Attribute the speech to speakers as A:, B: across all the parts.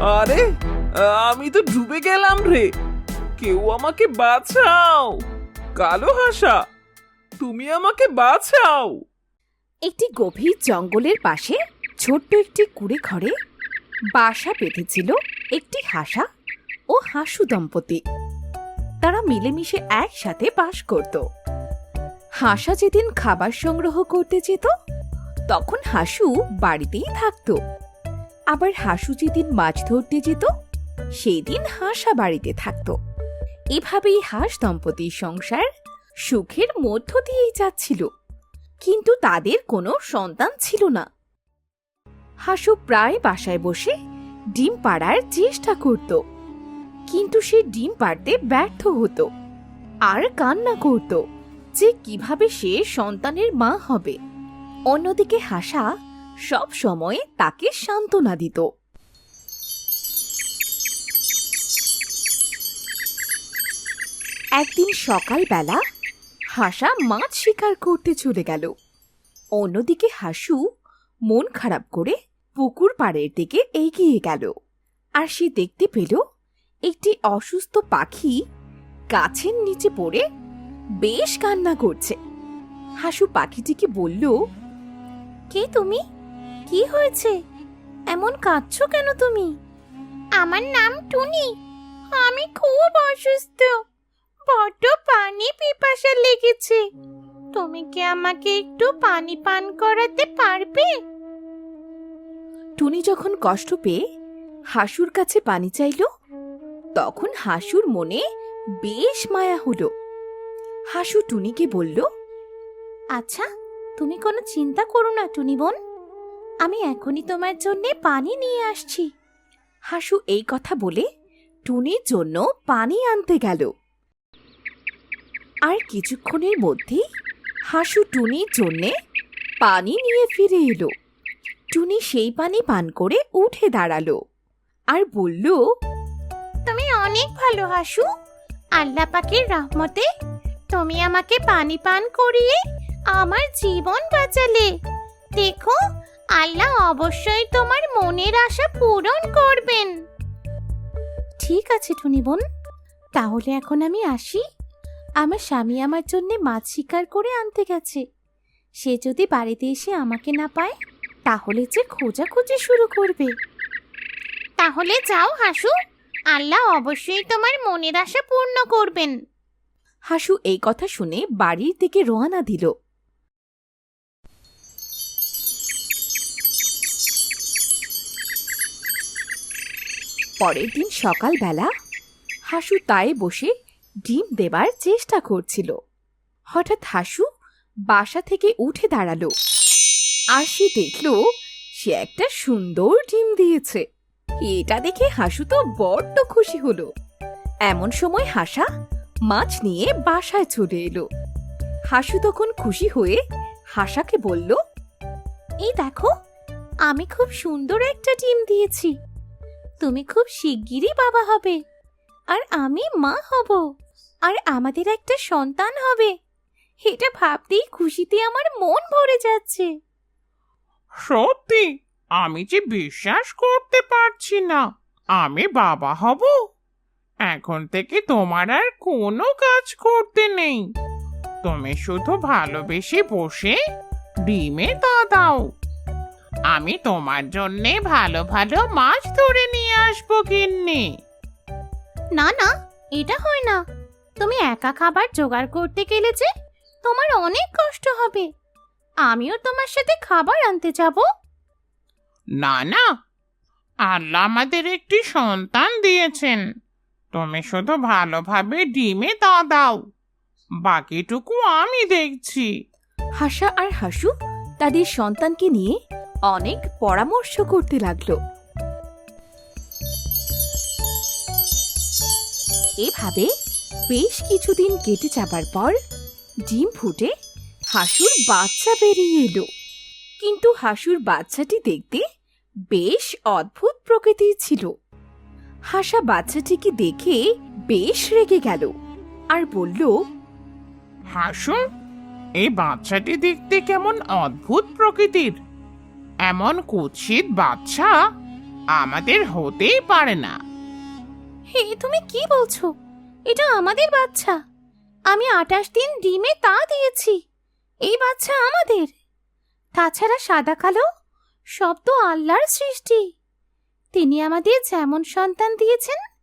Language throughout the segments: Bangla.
A: আরে, আমি তো ডুবে গেলাম রে। কেউ আমাকে বাঁচাও। কালো হাসা, তুমি আমাকে বাঁচাও।
B: একটি গভীর জঙ্গলের পাশে ছোট্ট একটি কুড়ে ঘরে বাসা বেঁধেছিল একটি হাসা ও হাসু দম্পতি। তারা মিলেমিশে একসাথে বাস করত। হাসা যেদিন খাবার সংগ্রহ করতে যেত, তখন হাসু বাড়িতেই থাকতো। আবার হাসু যেদিন মাছ ধরতে যেত সেই দিন হাসা বাড়িতে থাকত। এভাবেই হাঁস দম্পতির সংসার সুখের মধ্য দিয়েই যাচ্ছিল। কিন্তু তাদের কোনো সন্তান ছিল না। হাসু প্রায় বাসায় বসে ডিম পাড়ার চেষ্টা করত। কিন্তু সে ডিম পাড়তে ব্যর্থ হতো। আর কান্না করত যে কীভাবে সে সন্তানের মা হবে। অন্যদিকে হাসা সব সময় তাকে সান্ত্বনা দিত। একদিন সকালবেলা হাসা মাছ শিকার করতে চলে গেল। অন্যদিকে হাসু মন খারাপ করে পুকুর পাড়ের দিকে এগিয়ে গেল আর সে দেখতে পেল একটি অসুস্থ পাখি গাছের নিচে পড়ে বেশ কান্না করছে। হাসু পাখিটিকে বলল, কে তুমি? কি হয়েছে? এমন কাঁদছো কেন তুমি?
C: আমার নাম টুনি। আমি খুব অসুস্থ। বড্ড পানি পিপাসা লেগেছে। তুমি কি আমাকে একটু পানি পান করাতে পারবে?
B: টুনি যখন কষ্ট পেয়ে হাসুর কাছে পানি চাইল তখন হাসুর মনে বেশ মায়া হলো। হাসু টুনিকে বলল
C: আচ্ছা তুমি কোনো চিন্তা করো না টুনি বোন। আমি এখনই তোমার জন্য পানি নিয়ে আসছি।
B: হাসু এই কথা বলে টুনির জন্য পানি আনতে গেল। আর কিছুক্ষণের মধ্যেই হাসু টুনির জন্যে পানি নিয়ে ফিরে এলো। টুনি সেই পানি পান করে উঠে দাঁড়াল আর বলল,
C: তুমি অনেক ভালো, হাসু। আল্লাহ পাকের রহমতে তুমি আমাকে পানি পান করিয়ে আমার জীবন বাঁচালে। দেখো আল্লাহ অবশ্যই তোমার মনের আশা পূরণ করবেন। ঠিক আছে টুনি বোন। তাহলে এখন আমি আসি। আমার স্বামী আমার জন্য মাছ শিকার করে আনতে গেছে। সে যদি বাড়িতে এসে আমাকে না পায় তাহলে যে খোঁজাখুঁজি শুরু করবে। তাহলে যাও হাসু। আল্লাহ অবশ্যই তোমার মনের আশা পূর্ণ করবেন।
B: হাসু এই কথা শুনে বাড়ির দিকে রওনা দিল। পরের দিন সকালবেলা হাসু তায়ে বসে ডিম দেবার চেষ্টা করছিল। হঠাৎ হাসু বাসা থেকে উঠে দাঁড়াল আর সে দেখল সে একটা সুন্দর ডিম দিয়েছে। এটা দেখে হাসু তো বড্ড খুশি হলো। এমন সময় হাসা মাছ নিয়ে বাসায় চলে এলো। হাসু তখন খুশি হয়ে হাসাকে বলল,
C: এই দেখো, আমি খুব সুন্দর একটা ডিম দিয়েছি। তুমি খুব শিগগিরই বাবা হবে। আর আমি মা হব। আর আমাদের একটা সন্তান হবে। এটা ভাবতেই খুশিতে আমার মন ভরে যাচ্ছে।
D: সত্যি? আমি যে বিশ্বাস করতে পারছি না। আমি বাবা হব? এখন থেকে তোমার আর কোনো কাজ করতে নেই। তুমি শুধু ভালোবেসে বসে ডিমে তা দাও। আমি তোমার জন্যে ভালো ভালো মাছ ধরে নিয়ে আসব কিন্নি
C: না না এটা হয় না। তুমি একা খাবার জোগাড় করতে গেলে যে তোমার অনেক কষ্ট হবে। আমিও তোমার সাথে খাবার আনতে যাব।
D: না না আল্লাহ আমাদের একটি সন্তান দিয়েছেন। তুমি শুধু ভালোভাবে ডিমে তা দাও বাকিটুকু আমি দেখছি।
B: হাসা আর হাসু তাদের সন্তানকে নিয়ে অনেক পরামর্শ করতে লাগল। এভাবে বেশ কিছুদিন কেটে যাবার পর ডিম ফুটে হাসুর বাচ্চা বেরিয়ে এলো। কিন্তু হাসুর বাচ্চাটি দেখতে বেশ অদ্ভুত প্রকৃতির ছিল। হাসা বাচ্চাটিকে দেখে বেশ রেগে গেল আর বলল,
D: হাসু, এই বাচ্চাটি দেখতে কেমন অদ্ভুত প্রকৃতির। এমন কুৎসিত বাচ্চা আমাদের হতেই পারে না।
C: হে তুমি কি বলছো? এটা আমাদের বাচ্চা আমি আটাশ দিন ডিমে তা দিয়েছি। এই বাচ্চা আমাদের। তাছাড়া সাদা কালো সব তো আল্লাহর সৃষ্টি। তিনি আমাদের যেমন সন্তান দিয়েছেন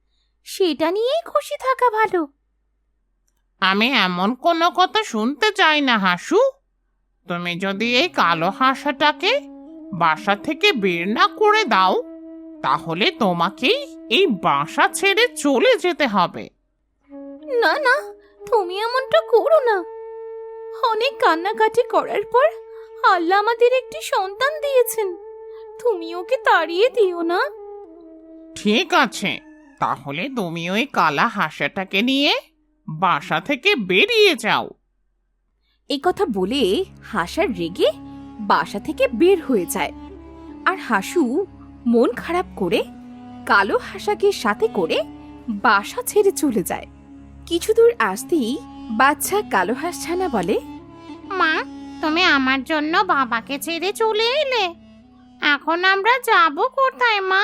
C: সেটা নিয়েই খুশি থাকা ভালো।
D: আমি এমন কোনো কথা শুনতে চাই না হাসু। তুমি যদি এই কালো হাঁসাটাকে বাসা থেকে বের না করে দাও। তাহলে তোমাকেই এই বাসা ছেড়ে চলে যেতে হবে।
C: না না তুমি এমনটা করো না। অনেক কান্নাকাটি করার পর আল্লাহ আমাদের একটি সন্তান দিয়েছেন। তুমি ওকে তাড়িয়ে দিও না।
D: ঠিক আছে তাহলে তুমি ওই কালা হাসাটাকে নিয়ে বাসা থেকে বেরিয়ে যাও।
B: এই কথা বলে হাসার রেগে বাসা থেকে বের হয়ে যায়। আর হাসু মন খারাপ করে কালো হাসাকে সাথে করে বাসা ছেড়ে চলে যায়। কিছু দূর আসতেই বাচ্চা কালো হাঁস ছানা বলে
C: মা তুমি আমার জন্য বাবাকে ছেড়ে চলে এলে? এখন আমরা যাব কোথায় মা?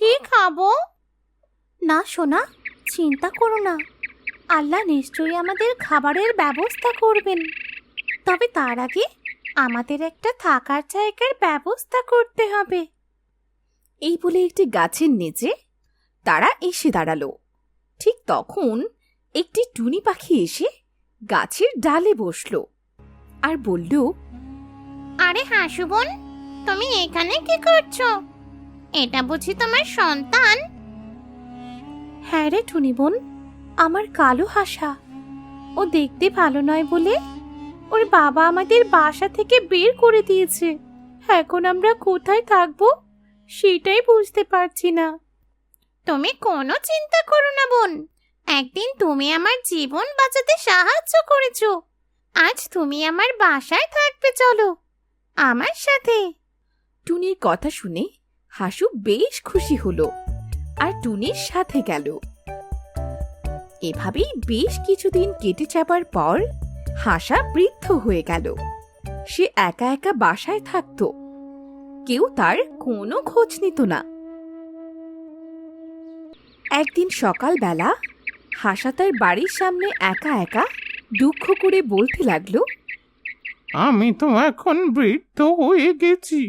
C: কি খাব? না সোনা চিন্তা করো না। আল্লাহ নিশ্চয়ই আমাদের খাবারের ব্যবস্থা করবেন। তবে তার আগে আমাদের একটা থাকার জায়গার ব্যবস্থা করতে হবে।
B: এই বলে একটি গাছের নিচে তারা এসে দাঁড়াল। ঠিক তখন একটি টুনি পাখি এসে গাছের ডালে বসল আর বলল
C: আরে হাসু বোন তুমি এখানে কি করছ? এটা বুঝি তোমার সন্তান? হ্যাঁ রে টুনি বোন আমার কালো হাসা। ও দেখতে ভালো নয় বলে ওর বাবা আমাদের বাসা থেকে বের করে দিয়েছে। এখন আমরা কোথায় থাকব? সেটাই বুঝতে পারছি না। তুমি কোনো চিন্তা করো না বোন। একদিন তুমি আমার জীবন বাঁচাতে সাহায্য করেছ। আজ তুমি আমার বাসায় থাকবে চলো। আমার সাথে।
B: টুনির কথা শুনে হাসু বেশ খুশি হলো আর টুনির সাথে গেল। এভাবেই বেশ কিছুদিন কেটে যাবার পর হাসা বৃদ্ধ হয়ে গেল। সে একা একা বাসায় থাকতো। কেউ তার কোনো খোঁজ নিত না। একদিন সকালবেলা হাসা তার বাড়ির সামনে একা একা দুঃখ করে বলতে লাগল,
D: আমি তো এখন বৃদ্ধ হয়ে গেছি।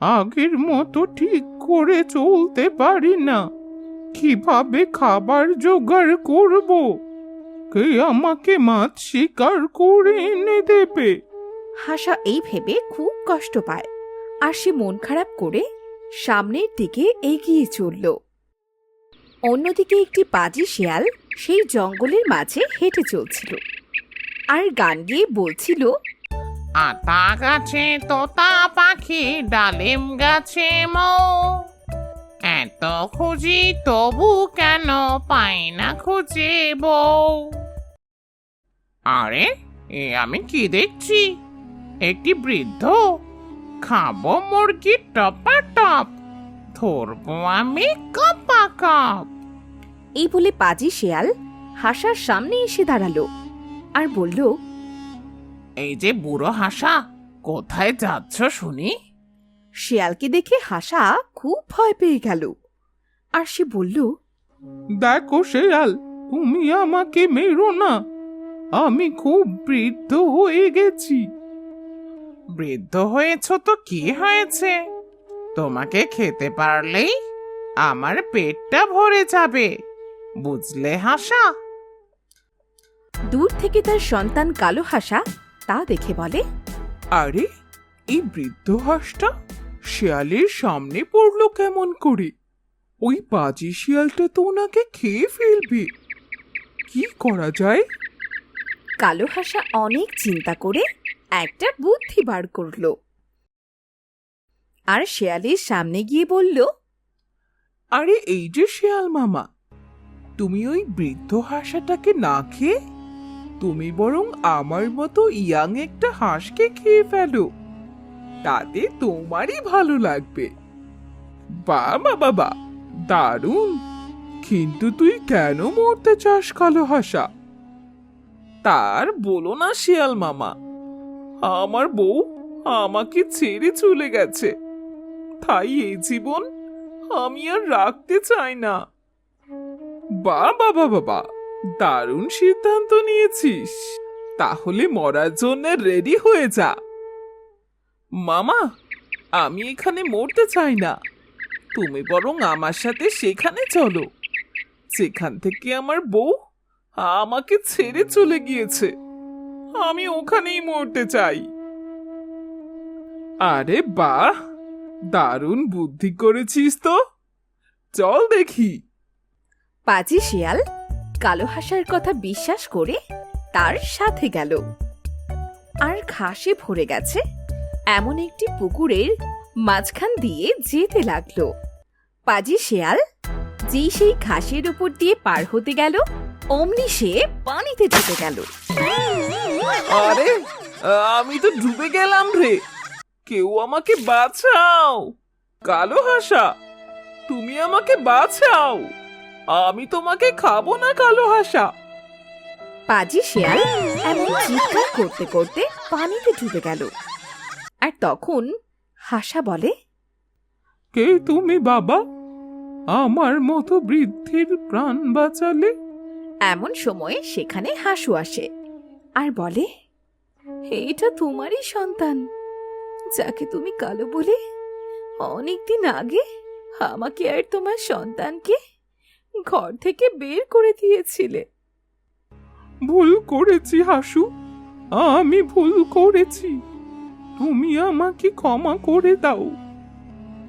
D: আগের মতো ঠিক করে চলতে পারি না। কীভাবে খাবার জোগাড় করব? কে আমাকে মাছ শিকার করে এনে দেবে।
B: হাসা এই ভেবে খুব কষ্ট পায়। আর সে মন খারাপ করে সামনের দিকে এগিয়ে চলল। অন্যদিকে একটি পাজি শেয়াল সেই জঙ্গলের মাঝে হেঁটে চলছিল। আর গান গেয়ে বলছিল
D: আতা গাছে তোতা পাখি ডালিম গাছে মৌ। এত খুঁজি তবু কেন পাই না খুঁজে বউ আরে এ আমি কি দেখছি? একটি বৃদ্ধ খাব মুরগি টপা টপ ধরবো আমি কপা কপ
B: এই বলে পাজি শেয়াল হাসার সামনে এসে দাঁড়াল আর বলল
D: এই যে বুড়ো হাসা কোথায় যাচ্ছ শুনি?
B: শেয়ালকে দেখে হাসা খুব ভয় পেয়ে গেল আর সে বলল
D: দেখো শেয়াল তুমি আমাকে মেরো না। আমি খুব বৃদ্ধ হয়ে গেছি। বৃদ্ধ হয়েছ তো কি হয়েছে? তোমাকে খেতে পারলেই আমার পেটটা ভরে যাবে বুঝলে হাসা?
B: দূর থেকে তার সন্তান কালো হাসা তা দেখে বলে
A: আরে এই বৃদ্ধ হাঁসটা শিয়ালের সামনে পড়ল কেমন করে? ওই বাজি শিয়ালটা তো ওনাকে খেয়ে ফেলবে। কি করা যায়?
B: কালো হাসা অনেক চিন্তা করে একটা বুদ্ধি বার করল। আর শেয়ালের সামনে গিয়ে বলল,
A: আরে এই যে শিয়াল মামা, তুমি ওই বৃদ্ধ হাঁসাটাকে না খেয়ে তুমি বরং আমার মতো ইয়াং একটা হাঁসকে খেয়ে ফেলো। তাতে তোমারই ভালো লাগবে। বাবা বাবা দারুণ। কিন্তু তুই কেন মরতে চাস কালো হাসা? তার বলো না শিয়াল মামা, আমার বউ আমাকে ছেড়ে চলে গেছে। তাই এই জীবন আমি আর রাখতে চাই না। বা বাবা বাবা দারুণ সিদ্ধান্ত নিয়েছিস। তাহলে মরার জন্য রেডি হয়ে যা। মামা, আমি এখানে মরতে চাই না। তুমি বরং আমার সাথে সেখানে চলো। সেখান থেকে আমার বউ আমাকে ছেড়ে চলে গিয়েছে। আমি ওখানেই মরতে চাই। আরে বাহ! দারুণ বুদ্ধি করেছিস তো। চল দেখি।
B: পাজি শিয়াল কালো হাসার কথা বিশ্বাস করে তার সাথে গেল। আর ঘাসে ভরে গেছে এমন একটি পুকুরের মাঝখান দিয়ে যেতে লাগল। পাজি শিয়াল যেই সেই ঘাসের উপর দিয়ে পার হতে গেল অমনি সে পানিতে ঢুকে গেল।
A: আরে আমি তো ডুবে গেলাম রে। কেউ আমাকে বাঁচাও। কালো হাসা তুমি আমাকে বাঁচাও। আমি তোমাকে খাব না কালো হাসা।
B: পাজি শিয়াল এমন চিৎকার করতে করতে পানিতে ডুবে গেল। আর তখন হাসা বলে
A: কে তুমি বাবা? আমার মতো বৃদ্ধির প্রাণ বাঁচালে
B: এমন সময়ে সেখানে হাসু আসে আর বলে, এইটা তোমারই সন্তান, যাকে তুমি কালো বলে অনেকদিন আগে আমাকে আর তোমার সন্তানকে ঘর থেকে বের করে দিয়েছিলে।
A: ভুল করেছি, হাসু, আমি ভুল করেছি। তুমি আমাকে ক্ষমা করে দাও।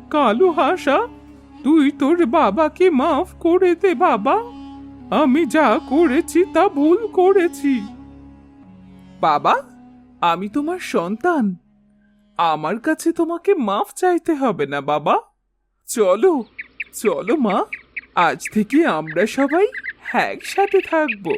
A: কালো হাসা, তুই তোর বাবাকে মাফ করে দে, বাবা। আমি যা করেছি তা ভুল করেছি। বাবা, আমি তোমার সন্তান। আমার কাছে তোমাকে মাফ চাইতে হবে না, বাবা। চলো চলো মা, আজ থেকে আমরা সবাই একসাথে থাকব।